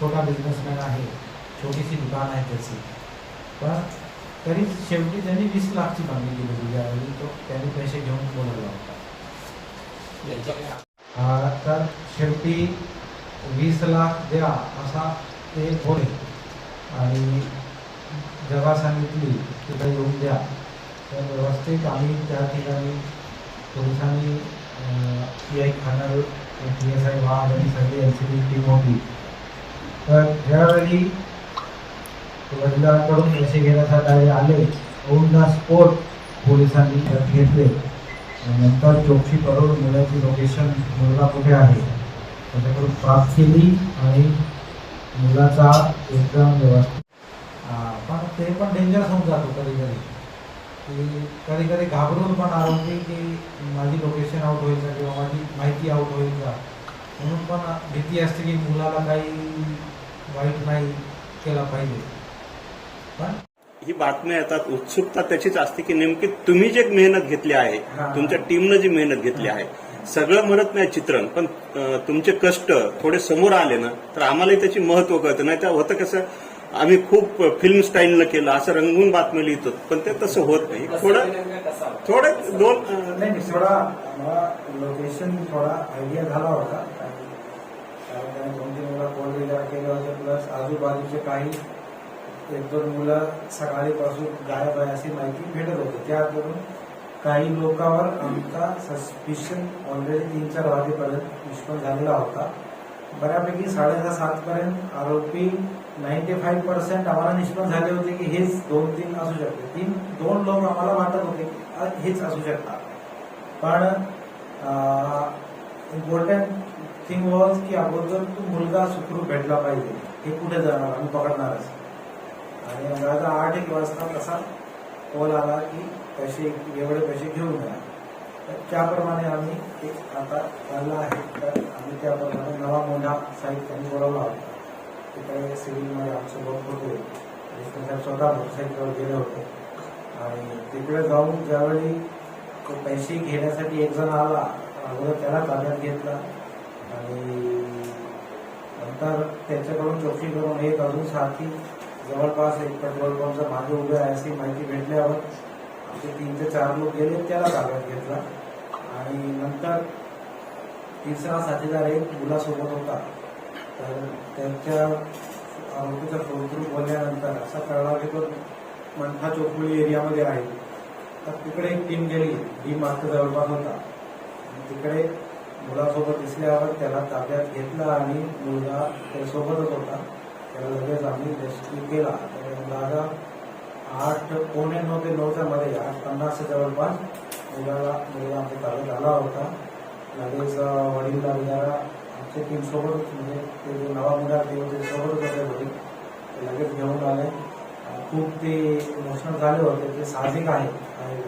छोटा बिझनेसमॅन आहे छोटीशी दुकान आहे त्याची. पण तरी शेवटी त्यांनी वीस लाखची मागणी केली होती ज्यावेळी तो त्यांनी पैसे घेऊन बोलवला होता. हा, तर शेवटी वीस लाख द्या असा ते बोले. आणि जेव्हा सांगितली तिथं येऊन द्या. तर व्यवस्थित आम्ही त्या ठिकाणी पोलिसांनी P I Khanal P S I Wagh आणि सगळी एल सी बी टीम होती. तर ज्यावेळी वडिलांकडून पैसे घेण्यासाठी आले. औंढा द पोलिसांनी घेतले. नंतर चौकशी करून मुलाची लोकेशन मुलगा कुठे आहे? त्याच्याकडून प्राप्त केली आणि मुलाचा एकदम व्यवस्थित पण ते पण डेंजर होऊन जातो कधी कधी. की कधी कधी घाबरून पण आरोपी की माझी लोकेशन आउट होईल का किंवा माझी माहिती आउट होईल का? म्हणून पण भीती असते की मुलाला काही वाईट नाही केला पाहिजे. पण ही बातम्या येतात उत्सुकता त्याचीच असते की नेमकी तुम्ही जे मेहनत घेतली आहे. तुमच्या टीमनं जी मेहनत घेतली आहे सगळं म्हणत नाही चित्रण पण तुमचे कष्ट थोडे समोर आले ना तर आम्हालाही त्याची महत्त्व कळतं. नाही तर होतं कसं आम्ही खूप फिल्म स्टाईलनं केलं असं रंगवून बातम्या लिहितो पण ते तसं होत नाही. थोडं थोडं दोन अं, नाही नाही थोडा लोकेशन थोडा आयडिया झाला होता. कारण त्याने दोन तीन वेळा फोन रिचार्ज केले होते प्लस आजूबाजूचे काही एक दोन मुलं सकाळीपासून गायब आहे अशी माहिती भेटत होती. त्यावरून काही लोकांवर आमचा सस्पिशन ऑलरेडी तीन चार वाजेपर्यंत निष्पन्न झालेला होता. बऱ्यापैकी साडेदहा सातपर्यंत आरोपी नाईन्टी फाईव्ह पर्सेंट आम्हाला निष्पन्न झाले होते की हेच दोन तीन असू शकते. तीन दोन लोक आम्हाला वाटत होते की हेच असू शकतात. पण इम्पॉर्टंट थिंग वॉज की अगोदर तो मुलगा सुखरूप भेटला पाहिजे. हे कुठे जाणार? आम्ही पकडणारच. आणि अंदाजा आठ एक वाजता तसा कॉल आला की पैसे एवढे पैसे घेऊन या तर त्याप्रमाणे आम्ही एक आता चालला आहे. तर आम्ही त्याप्रमाणे नवा मोठा साईट त्यांनी बोलावला होता. तिकडे सिव्हिलमध्ये आमचे होते. आणि स्वतः मोटरसायकलवर गेले होते. आणि तिकडे जाऊन ज्यावेळी तो पैसे घेण्यासाठी एक जण आला अगोदर त्याला ताब्यात घेतला. आणि नंतर त्यांच्याकडून चौकशी करून एक अजून साथी जवळपास एक पेट्रोल पंपचा मागे उभे आहे अशी माहिती भेटल्यावर आमचे तीन ते चार लोक गेले त्याला ताब्यात घेतला. आणि नंतर तिसरा साथीदार एक मुलासोबत होता. तर त्यांच्या आरोपीचा फोन बोलल्यानंतर असा कळला की तो मंठा चोकुळी एरियामध्ये आहे. तर तिकडे एक टीम गेली टीम मार्क जवळपास होता. तिकडे मुलासोबत दिसल्यावर त्याला ताब्यात घेतला आणि मुलगा त्यासोबतच होता. त्याला लगेच आम्ही रेस्क्यू केला. तर अंदाजा आठ पावणे नऊ ते नऊच्या मध्ये आठ पन्नासच्या जवळपास मुलाला मुलगा आमच्या ताब्यात आला होता. लगेच वडील जरा आमच्या टीम सोबतच म्हणजे ते जे नवा मुला ते होते सोबतच होते वडील ते लगेच घेऊन आले. खूप ते इमोशनल झाले होते. ते साहजिक आहे आणि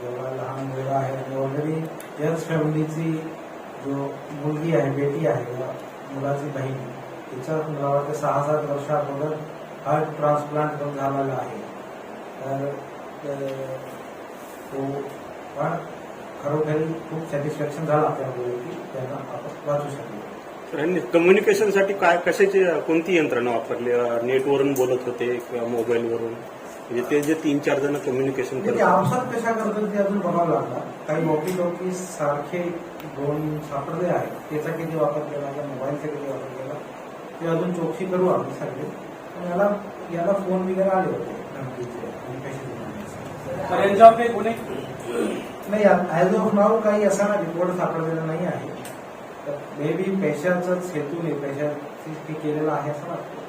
जेव्हा लहान मुलगा आहे आणि ऑलरेडी याच फॅमिलीची जो मुलगी आहे बेटी आहे किंवा मुलाची बहीण तिच्या मला ते सहा सात वर्षा अगोदर हार्ट ट्रान्सप्लांट पण झालेला आहे. तर तो पण खरोखरी खूप सॅटिस्फॅक्शन झाला त्यामुळे की त्यांना आपण वाचू शकलो. कम्युनिकेशनसाठी काय कशाची कोणती यंत्रणा वापरली? नेटवरून बोलत होते किंवा मोबाईलवरून म्हणजे ते जे तीन चार जण कम्युनिकेशन म्हणजे करत होते. आमसात कशा करतात ते अजून बघावं लागणार. काही वॉकी टॉकी सारखे दोन सापडले आहेत. त्याचा किती वापर केला त्या मोबाईलचा किती वापर केला ते अजून चौकशी करू आम्ही सगळे. पण याला याला फोन वगैरे आले होते. धमकीचे आणि पैसे देण्याचे. तर यांच्यावर काही गुन्हे नाही ऍज ऑफ नाव काही असा ना रिपोर्ट सापडलेला नाही आहे. तर मे बी पैशाचाच हेतूने पैशाची ते केलेलं आहे असं वाटतं.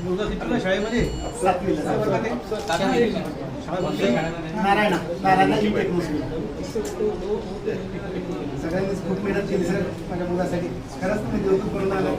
मुलगा शाळेमध्ये नारायणा नारायणा इम्पॅक्ट मुस्लिम सगळ्यांनीच खूप मेहनत केली सर माझ्या मुलासाठी खरंच तुम्ही देऊ करून आलं